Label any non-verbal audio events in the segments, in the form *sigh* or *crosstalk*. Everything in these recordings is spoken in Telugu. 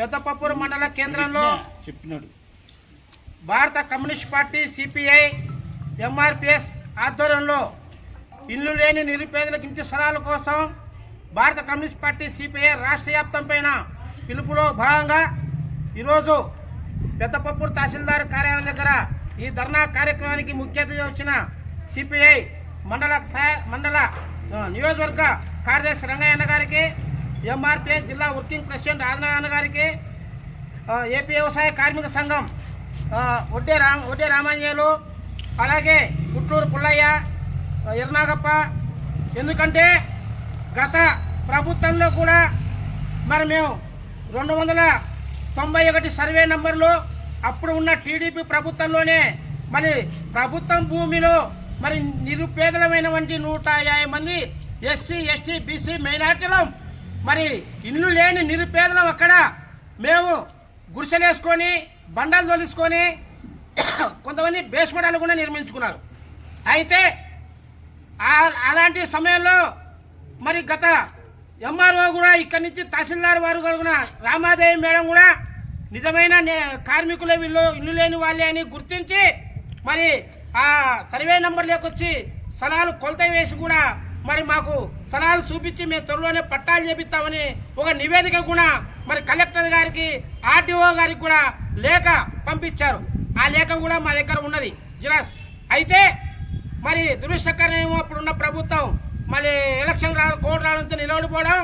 పెద్దపప్పూరు మండల కేంద్రంలో చెప్పినాడు. భారత కమ్యూనిస్ట్ పార్టీ సిపిఐ ఎంఆర్పిఎస్ ఆధ్వర్యంలో ఇల్లు లేని నిరుపేదలకు ఇంటి స్థలాల కోసం భారత కమ్యూనిస్ట్ పార్టీ సిపిఐ రాష్ట్ర వ్యాప్తం పైన పిలుపులో భాగంగా ఈరోజు పెద్దపప్పూరు తహసీల్దార్ కార్యాలయం దగ్గర ఈ ధర్నా కార్యక్రమానికి ముఖ్య అతిథి వచ్చిన సిపిఐ మండల మండల నియోజకవర్గ కార్యదర్శి రంగయ్య గారికి ఎంఆర్పీ జిల్లా వర్కింగ్ ప్రెసిడెంట్ ఆదినారాయణ గారికి ఏపీ వ్యవసాయ కార్మిక సంఘం ఒడ్డే రామ ఒడ్డే రామాంజనేయులు అలాగే గుట్టూరు పుల్లయ్య ఎర్నాగప్ప. ఎందుకంటే గత ప్రభుత్వంలో కూడా మరి మేము రెండు వందల తొంభై ఒకటి సర్వే నంబర్లు అప్పుడు ఉన్న టీడీపీ ప్రభుత్వంలోనే మరి ప్రభుత్వం భూమిలో మరి నిరుపేదలమైనటువంటి నూట యాభై మంది ఎస్సీ ఎస్టీ బీసీ మైనార్టీలం మరి ఇల్లు లేని నిరుపేదలం అక్కడ. మేము గుడిసెలేసుకొని బండలు తొలుసుకొని *coughs* కొంతమంది బేస్మెంటాలు కూడా నిర్మించుకున్నారు. అయితే ఆ- అలాంటి సమయంలో మరి గత ఎంఆర్ఓ కూడా ఇక్కడి నుంచి తహసీల్దార్ వారు కూడా రామాదేవి మేడం కూడా నిజమైన నే- వీళ్ళు ఇల్లు లేని వాళ్ళే అని గుర్తించి మరి ఆ సర్వే నంబర్లోకి వచ్చి స్థలాలు కొలత వేసి కూడా మరి మాకు సలహాలు చూపించి మేము త్వరలోనే పట్టాలు చేపిస్తామని ఒక నివేదిక కూడా మరి కలెక్టర్ గారికి ఆర్టీఓ గారికి కూడా లేఖ పంపించారు. ఆ లేఖ కూడా మా దగ్గర ఉన్నది. జిరాస్. అయితే మరి దురదృష్టకరమేమో అప్పుడున్న ప్రభుత్వం మళ్ళీ ఎలక్షన్ రా కోడ్ రావడంతో నిలబడిపోవడం.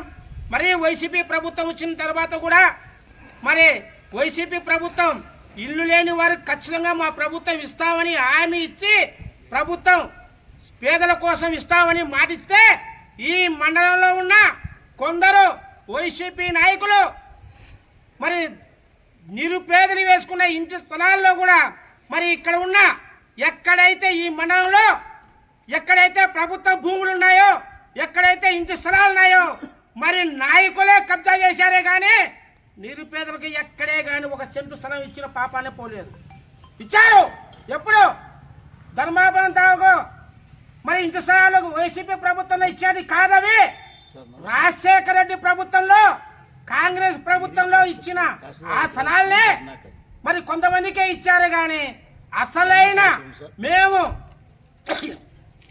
మరి వైసీపీ ప్రభుత్వం వచ్చిన తర్వాత కూడా మరి వైసీపీ ప్రభుత్వం ఇల్లు లేని వారికి ఖచ్చితంగా మా ప్రభుత్వం ఇస్తామని హామీ ఇచ్చి ప్రభుత్వం పేదల కోసం ఇస్తామని మాటిస్తే ఈ మండలంలో ఉన్న కొందరు వైసీపీ నాయకులు మరి నిరుపేదలు వేసుకున్న ఇంటి స్థలాల్లో కూడా మరి ఇక్కడ ఉన్న ఎక్కడైతే ఈ మండలంలో ఎక్కడైతే ప్రభుత్వ భూములు ఉన్నాయో ఎక్కడైతే ఇంటి స్థలాలు ఉన్నాయో మరి నాయకులే కబ్జా చేశారే కానీ నిరుపేదలకు ఎక్కడే కానీ ఒక సెంటు స్థలం ఇచ్చిన పాపానే పోలేదు. ఇచ్చారు. ఎప్పుడు? ధర్మాపనం తాగు మరి ఇంటి స్థలాలకు వైసీపీ ప్రభుత్వంలో ఇచ్చేది కాదవి. రాజశేఖర రెడ్డి ప్రభుత్వంలో కాంగ్రెస్ ప్రభుత్వంలో ఇచ్చిన ఆ స్థలాలనే మరి కొంతమందికే ఇచ్చారు కానీ అసలైన మేము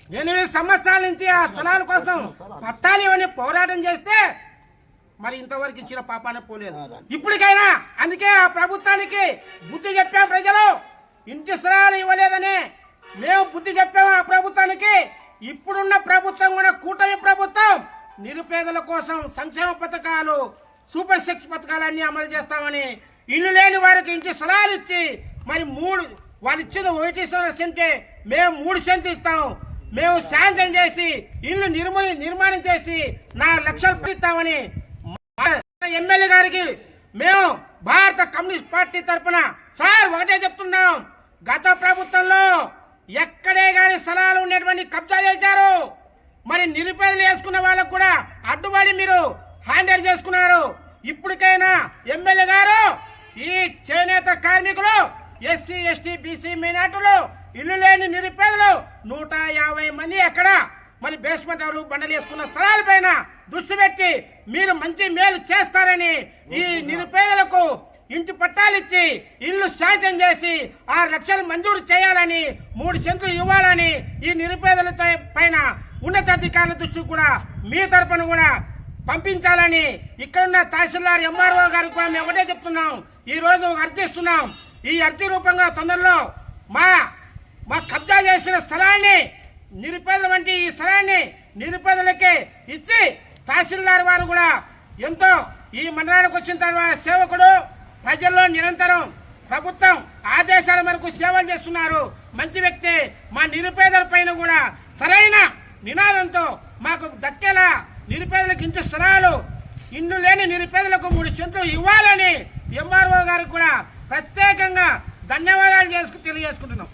ఎనిమిది సంవత్సరాల నుంచి ఆ స్థలాల కోసం పట్టాలు ఇవన్నీ పోరాటం చేస్తే మరి ఇంతవరకు ఇచ్చిన పాపాన పోలేదు. ఇప్పటికైనా అందుకే ఆ ప్రభుత్వానికి బుద్ధి చెప్పాం ప్రజలు. ఇంటి స్థలాలు ఇవ్వలేదని మేము బుద్ధి చెప్పాము ఆ ఇప్పుడున్న ప్రభుత్వం కూడా కూటమి ప్రభుత్వం నిరుపేదల కోసం సంక్షేమ పథకాలు సూపర్ సిక్స్ పథకాలన్నీ అమలు చేస్తామని ఇల్లు లేని వారికి ఇంటి స్థలాలు ఇచ్చి మరి మూడు వాళ్ళు ఇచ్చిన ఒకటి సెంటే మేము మూడు సెంట్లు ఇస్తాం. మేము శాంతం చేసి ఇల్లు నిర్మ నిర్మాణం చేసి నా లక్షలు ఇస్తామని ఎమ్మెల్యే గారికి మేము భారత కమ్యూనిస్ట్ పార్టీ తరఫున సార్ ఒకటే చెప్తున్నాం. గత ప్రభుత్వంలో ఎక్కడే గాని స్థలాలు ఉన్నటువంటి కబ్జా చేశారు. మరి నిరుపేదలు వేసుకున్న వాళ్ళకు కూడా అడ్డుపడి మీరు హ్యాండిల్ చేసుకున్నారు. ఇప్పటికైనా ఎమ్మెల్యే గారు ఈ చేనేత కార్మికులు ఎస్సీ ఎస్టీ బీసీ మైనార్టీలు ఇల్లు లేని నిరుపేదలు నూట యాభై మంది ఎక్కడ? మరి బేస్మెంట్ వాళ్ళు బండలు వేసుకున్న స్థలాలపైన దృష్టి పెట్టి మీరు మంచి మేలు చేస్తారని ఈ నిరుపేదలకు ఇంటి పట్టాలిచ్చి ఇల్లు శాంతం చేసి ఆరు లక్షలు మంజూరు చేయాలని మూడు సెంట్లు ఇవ్వాలని ఈ నిరుపేదల పైన ఉన్నతాధికారుల దృష్టికి కూడా మీ తరపున కూడా పంపించాలని ఇక్కడున్న తహసీల్దార్ ఎంఆర్ఓ గారికి కూడా మేము ఒకటే చెప్తున్నాం. ఈ రోజు అర్థిస్తున్నాం ఈ అర్థి రూపంగా తొందరలో మా మా కబ్జా చేసిన స్థలాన్ని నిరుపేదల వంటి ఈ స్థలాన్ని నిరుపేదలకే ఇచ్చి తహసీల్దార్ వారు కూడా ఎంతో ఈ మండలానికి వచ్చిన తర్వాత సేవకుడు ప్రజల్లో నిరంతరం ప్రభుత్వం ఆదేశాల మేరకు సేవలు చేస్తున్నారు. మంచి వ్యక్తి మా నిరుపేదల పైన కూడా సరైన నినాదంతో మాకు దక్కేలా నిరుపేదలకు ఇంటి స్థలాలు ఇల్లు లేని నిరుపేదలకు మూడు సెంట్లు ఇవ్వాలని ఎంఆర్ఓ గారికి కూడా ప్రత్యేకంగా ధన్యవాదాలు చేసుకు తెలియజేసుకుంటున్నాం.